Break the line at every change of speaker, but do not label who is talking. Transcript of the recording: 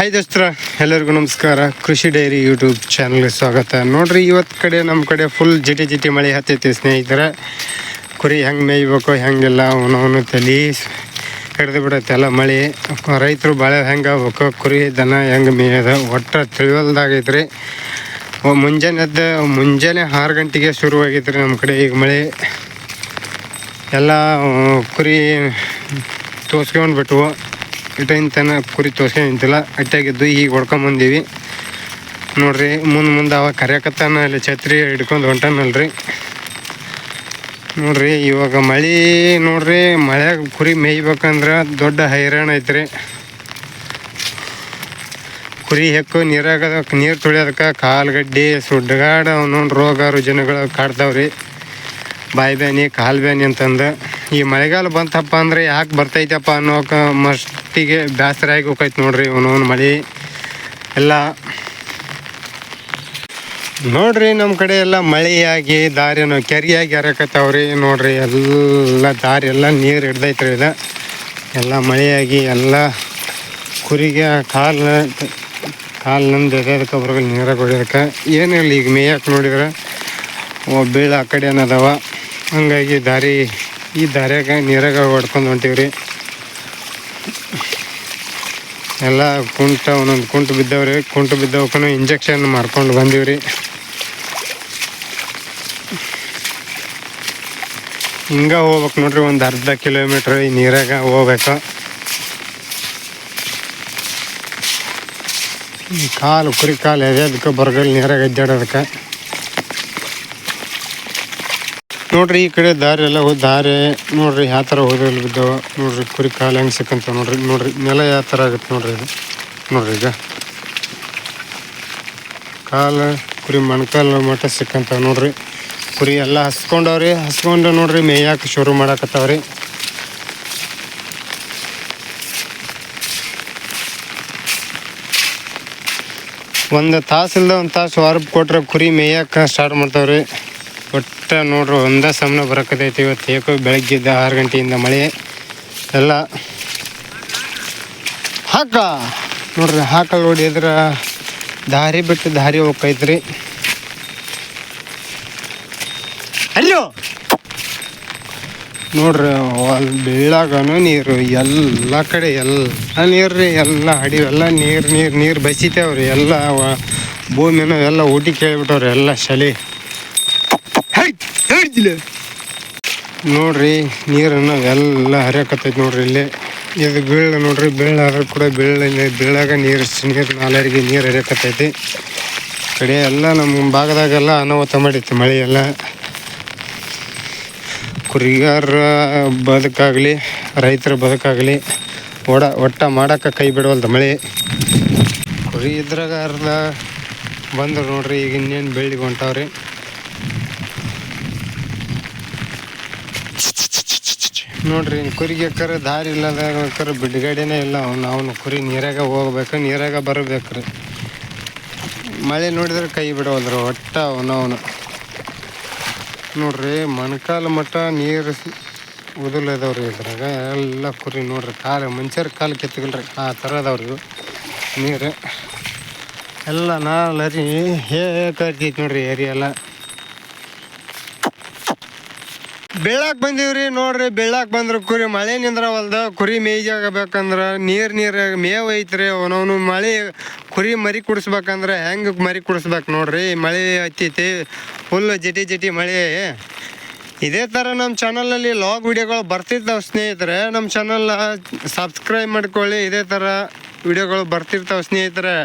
Hi ದೋಸ್ತರ, ಎಲ್ಲರಿಗೂ ನಮಸ್ಕಾರ. ಕೃಷಿ ಡೈರಿ ಯೂಟ್ಯೂಬ್ ಚಾನಲ್ಗೆ ಸ್ವಾಗತ. ನೋಡ್ರಿ, ಇವತ್ತು ಕಡೆ ನಮ್ಮ ಕಡೆ ಫುಲ್ ಜಿಟಿ ಜಿಟಿ ಮಳೆ ಹತ್ತೈತಿ ಸ್ನೇಹಿತರೆ. ಕುರಿ ಹೆಂಗೆ ಮೇಯ್ಬೇಕು, ಹೆಂಗೆಲ್ಲ ಅವನವನು ತಲೆ ಕಡ್ದು ಬಿಡತ್ತೆ ಎಲ್ಲ ಮಳೆ. ರೈತರು ಭಾಳ ಹೆಂಗೆ ಆಗ್ಬೇಕು, ಕುರಿ ದನ ಹೆಂಗೆ ಮೇಯದ ಒಟ್ಟು ತಿಳಿವಲ್ದಾಗೈತ್ರಿ. ಮುಂಜಾನೆದ್ದ, ಮುಂಜಾನೆ ಆರು ಗಂಟೆಗೆ ಶುರುವಾಗೈತ್ರಿ ನಮ್ಮ ಕಡೆ ಈಗ ಮಳೆ. ಎಲ್ಲ ಕುರಿ ತೋರ್ಸ್ಕೊಂಡು ಇಟ್ಟಿನ ತನ ಕುರಿ ತೋರ್ಸ್ಕೊಂತಿಲ್ಲ ಅಟ್ಟಾಗಿದ್ದು ಈಗ ಹೊಡ್ಕೊಂಬಂದೀವಿ ನೋಡ್ರಿ, ಮುಂದೆ ಮುಂದೆ ಅವ ಕರ್ಯಾಕತ್ತಾನ, ಅಲ್ಲಿ ಛತ್ರಿ ಹಿಡ್ಕೊಂಡು ಹೊಂಟಾನಲ್ರಿ. ನೋಡ್ರಿ, ಇವಾಗ ಮಳೆ ನೋಡ್ರಿ ಮಳೆ ಕುರಿ ಮೇಯ್ಬೇಕಂದ್ರೆ ದೊಡ್ಡ ಹೈರಾಣ ಐತ್ರಿ. ಕುರಿ ಹೆಕ್ಕು ನೀರಾಗ ನೀರು ತುಳಿಯೋದಕ್ಕೆ ಕಾಲ್ಗಡ್ಡಿ, ಸುಡ್ಗಾಡ ಅವನೊಂದು ರೋಗ ರುಜಿನಗಳು ಕಾಡ್ತಾವ್ರಿ. ಬಾಯಿ ಬ್ಯಾನಿ, ಕಾಲು ಬ್ಯಾನಿ ಅಂತಂದು. ಈ ಮಳೆಗಾಲ ಬಂತಪ್ಪ ಅಂದ್ರೆ ಯಾಕೆ ಬರ್ತೈತಪ್ಪ ಅನ್ನೋಕೆ ಮಸ್ತಿಗೆ ಬೇಸರ ಆಗಿ ಹೋಗೈತೆ ನೋಡ್ರಿ ಒಂದೊಂದು ಮಳೆ. ಎಲ್ಲ ನೋಡ್ರಿ ನಮ್ಮ ಕಡೆ ಎಲ್ಲ ಮಳೆಯಾಗಿ, ದಾರಿನೂ ಕೆರೆಯಾಗಿ ಹರಕತ್ತಾವ್ರಿ ನೋಡ್ರಿ ಎಲ್ಲ ದಾರಿ, ಎಲ್ಲ ನೀರು ಹಿಡ್ದೈತ್ರಿ ಇದು. ಎಲ್ಲ ಮಳೆಯಾಗಿ ಎಲ್ಲ ಕುರಿಗೆ ಕಾಲು ಕಾಲು ನಂದು ಎದಕ್ಕೆ ಬರೋಲ್ಲ ನೀರಾಗ ಹೊಡಿಯೋದಕ್ಕೆ ಏನಿಲ್ಲ ಈಗ ಮೇಯಕ್ಕೆ ನೋಡಿದ್ರೆ ಬೀಳ ಆ ಕಡೆ ಏನದವ. ಹಂಗಾಗಿ ದಾರಿ ಈ ದಾರ್ಯಾಗ ನೀರಾಗ ಹೊಡ್ಕೊಂಡು ಹೊಂಟೀವ್ರಿ. ಎಲ್ಲ ಕುಂಟ, ಒಂದೊಂದು ಕುಂಟು ಬಿದ್ದವ್ರಿ. ಕುಂಟು ಬಿದ್ದವಕ್ಕೂ ಇಂಜೆಕ್ಷನ್ ಮಾಡ್ಕೊಂಡು ಬಂದೀವ್ರಿ. ಹಿಂಗೆ ಹೋಗ್ಬೇಕು ನೋಡ್ರಿ, ಒಂದು ಅರ್ಧ ಕಿಲೋಮೀಟ್ರ್ ಈ ನೀರಾಗ ಹೋಗ್ಬೇಕು. ಕಾಲು ಕುರಿ ಕಾಲು ಎದೆದಕ್ಕೆ ಬರಗಲ್ ನೀರಾಗ ಅಡ್ಡಾಡೋದಕ್ಕೆ ನೋಡ್ರಿ ಈ ಕಡೆ ದಾರಿ ಎಲ್ಲ ಹೋದ ದಾರಿ ನೋಡ್ರಿ ಯಾವ ಥರ ಹೋದಲ್ಲಿ ಬಿದ್ದಾವ. ನೋಡ್ರಿ ಕುರಿ ಕಾಲು ಹೆಂಗೆ ಸಿಕ್ಕಂತ ನೋಡ್ರಿ. ನೋಡ್ರಿ ನೆಲ ಯಾವ ಥರ ಆಗುತ್ತೆ ನೋಡ್ರಿ ಇದು. ನೋಡ್ರಿ ಈಗ. ಕಾಲು, ಕುರಿ ಮೊಣಕಾಲು ಮಟ್ಟ ಸಿಕ್ಕಂತ ನೋಡ್ರಿ. ಕುರಿ ಎಲ್ಲ ಹಸ್ಕೊಂಡವ್ರಿ. ಹಸ್ಕೊಂಡು ನೋಡ್ರಿ ಮೇಯಾಕೆ ಶುರು ಮಾಡಾಕತ್ತಾವ್ರಿ. ಒಂದು ತಾಸಿಲ್ದ ಒಂದು ತಾಸು ವಾರಕ್ಕೆ ಕೊಟ್ರೆ ಕುರಿ ಮೇಯಕ್ಕೆ ಸ್ಟಾರ್ಟ್ ಮಾಡ್ತಾವ್ರಿ. ಒಟ್ಟು ನೋಡ್ರಿ, ಒಂದೇ ಸಮನ ಬರಕತೈತಿ ಇವತ್ತು. ಏಕೋ ಬೆಳಗ್ಗೆದ್ದ ಆರು ಗಂಟೆಯಿಂದ ಮಳೆ. ಎಲ್ಲ ಹಾಕ. ನೋಡ್ರಿ, ಹಾಕಲ್ ನೋಡಿದ್ರೆ ದಾರಿ ಬಿಟ್ಟು ದಾರಿ ಹೋಗ್ತೈತ್ರಿ ಅಲ್ಲೋ! ನೋಡ್ರಿ ಅಲ್ಲಿ ಬೀಳಾಗನು ನೀರು. ಎಲ್ಲ ಕಡೆ ಎಲ್ಲ ನೀರು ರೀ, ಎಲ್ಲ ಅಡಿ ಎಲ್ಲ ನೀರು ನೀರು ನೀರು ಬಸಿತೇವ್ರಿ. ಎಲ್ಲ ಭೂಮಿನೂ ಎಲ್ಲ ಊಟಿ ಕೇಳಿಬಿಟ್ಟವ್ರಿ, ಎಲ್ಲ ಶಲಿ ನೋಡ್ರಿ, ನೀರನ್ನು ಎಲ್ಲ ಹರಿಯಕತ್ತೈತಿ ನೋಡ್ರಿ ಇಲ್ಲಿ. ಇದು ಬೀಳ ನೋಡ್ರಿ ಬೀಳ ಆದ್ರೂ ಕೂಡ ಬೀಳ ಬೀಳಾಗ ನೀರು ನೀರು ನಾಲರಿಗೆ ನೀರು ಹರಿಯಾಕತ್ತೈತಿ. ಕಡೆ ಎಲ್ಲ ನಮ್ಮ ಭಾಗದಾಗೆಲ್ಲ ಅನಾಹುತ ಮಾಡೈತಿ ಮಳೆ ಎಲ್ಲ. ಕುರಿಗಾರ ಬದುಕಾಗಲಿ, ರೈತರ ಬದುಕಾಗಲಿ ಓಡ ಒಟ್ಟ ಮಾಡಕ್ಕೆ ಕೈ ಬಿಡವಲ್ದು ಮಳೆ. ಕುರಿ ಇದ್ರಾಗ ಅರ್ಧ ಬಂದರು ನೋಡ್ರಿ, ಈಗ ಇನ್ನೇನು ಬೆಳ್ಳಿಗೆ ಹೊಂಟಾವ್ರಿ. ನೋಡ್ರಿ ಕುರಿಗೆ ಕರ ದಾರಿ ಇಲ್ಲದ ಬಿಡುಗಡೆನೇ ಇಲ್ಲ. ಅವ್ನು ಅವನು ಕುರಿ ನೀರಾಗ ಹೋಗ್ಬೇಕು, ನೀರಾಗ ಬರಬೇಕ್ರಿ. ಮಳೆ ನೋಡಿದ್ರೆ ಕೈ ಬಿಡೋದ್ರ, ಒಟ್ಟ ಅವನವನು ನೋಡ್ರಿ, ಮಣಕಾಲ ಮಟ್ಟ ನೀರು ಉದಲದವ್ರಿ ಇದ್ರಾಗ. ಎಲ್ಲ ಕುರಿ ನೋಡ್ರಿ, ಕಾಲು ಮನುಷ್ಯರ ಕಾಲು ಕೆತ್ತಗಲ್ರಿ ಆ ಥರ ಅದಾವ್ರಿ ಇವು. ನೀರು. ಎಲ್ಲ ನಾಲರಿ ಹೇ ಕರ್ತೈತಿ ನೋಡ್ರಿ ಏರಿಯಾ ಎಲ್ಲ ಬಂದಿವ್ರಿ ನೋಡ್ರಿ, ಬೆಳ್ಳಾಕ್ ಬಂದ್ರ ಕುರಿ ಮಳೆ ನಿಂದ್ರವಲ್ದ, ಕುರಿ ಮೇಯ್ಜಾಗಬೇಕಂದ್ರ ನೀರ್ ನೀರ್ ಮೇವ್ ಐತ್ರಿ, ಅವನವನು ಮಳೆ ಕುರಿ ಮರಿ ಕುಡಿಸ್ಬೇಕಂದ್ರ ಹೆಂಗ್ ಮರಿ ಕುಡಿಸ್ಬೇಕು ನೋಡ್ರಿ, ಮಳೆ ಹತ್ತೈತಿ ಫುಲ್ ಜಟಿ ಜಟಿ ಮಳೆ. ಇದೇ ಥರ ನಮ್ಮ ಚಾನಲಲ್ಲಿ ಲಾಗ್ ವಿಡಿಯೋಗಳು ಬರ್ತಿರ್ತಾವೆ ಸ್ನೇಹಿತರೆ ನಮ್ಮ ಚಾನಲ್ ಸಬ್ಸ್ಕ್ರೈಬ್ ಮಾಡ್ಕೊಳ್ಳಿ, ಇದೇ ಥರ ವಿಡಿಯೋಗಳು ಬರ್ತಿರ್ತಾವೆ ಸ್ನೇಹಿತರೆ.